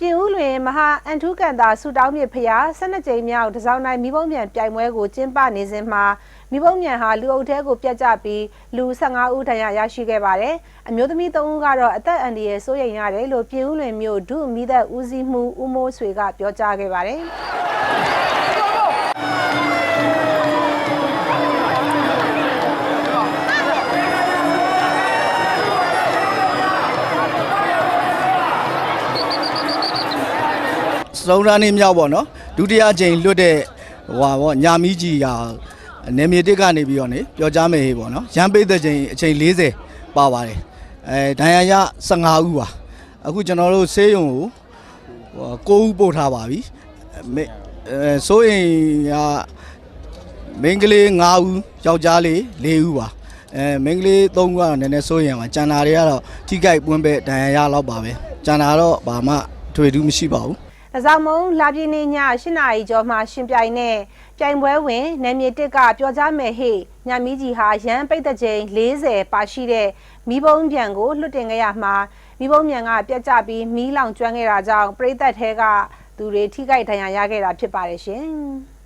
ပြင်ဦးလွင်မဟာအန်ထုကန်တာဆူတောင်းမြေဖျား12ကြိမ်မြောက်တစောင်းတိုင်းမိဘုံမြန်ပြိုင်ပွဲကိုကျင်းပနေစဉ်မှာမိဘုံမြန်ဟာလူအုပ်ထဲကိုပြတ်ကျပြီးလူ15ဦးဒဏ်ရာရရှိခဲ့ပါတယ်။အမျိုးသမီး3ဦးကတော့အသက်အန္တရာယ်စိုးရိမ်ရတယ်လို့ပြင်ဦးလွင်မြို့ဒုမိသက်ဦးစီးမှုဦးမိုးဆွေကပြောကြားခဲ့ပါတယ်။ စုံရန်နေမြောက်ပေါ့နော်ဒုတိယအကြိမ်လွတ်တဲ့ဟွာပေါ့ညာမီကြီးဟာနေမြေတစ်ကနေပြီးတော့နေပြောကြားမယ်ဟေ့ပေါ့နော်ရန်ပိတ်တဲ့ချိန်အချိန်40ပါပါတယ်အဲဒဏ်ရာရ15ဦးပါအခုကျွန်တော်တို့ဆေးရုံကိုဟို9ဦးပို့ထားပါပြီမေအဲစိုးရင်ကမိန်းကလေး9ဦးယောက်ျားလေး4ဦးပါအဲမိန်းကလေး3ဦးကတော့နည်းနည်းစိုးရင်ပါကျန်တာတွေကတော့ထိကြိုက်ပွင့်ပဲဒဏ်ရာရတော့ပါပဲကျန်တာတော့ဘာမှထွေထူးမရှိပါဘူး။ဒါကြော င့်မုံလာပြင်းနေည8နာရီကျော်မှရှင်ပြိုင်နဲ့ပြိုင်ပွဲဝင်နယ်မြေတစ်ကပြောကြားမယ်ဟေ့ညမီကြီးဟာရန်ပိတ်တဲ့ချိန်40ပါရှိတဲ့မီးဘုံပြန်ကိုလွတ်တင်ခဲ့ရမှာမီးဘုံပြန်ကပြတ်ကျပြီးမီးလောင်ကျွမ်းခဲ့တာကြောင့်ပရိသတ်ထဲကသူတွေထိခိုက်ဒဏ်ရာရခဲ့တာဖြစ်ပါတယ်ရှင်။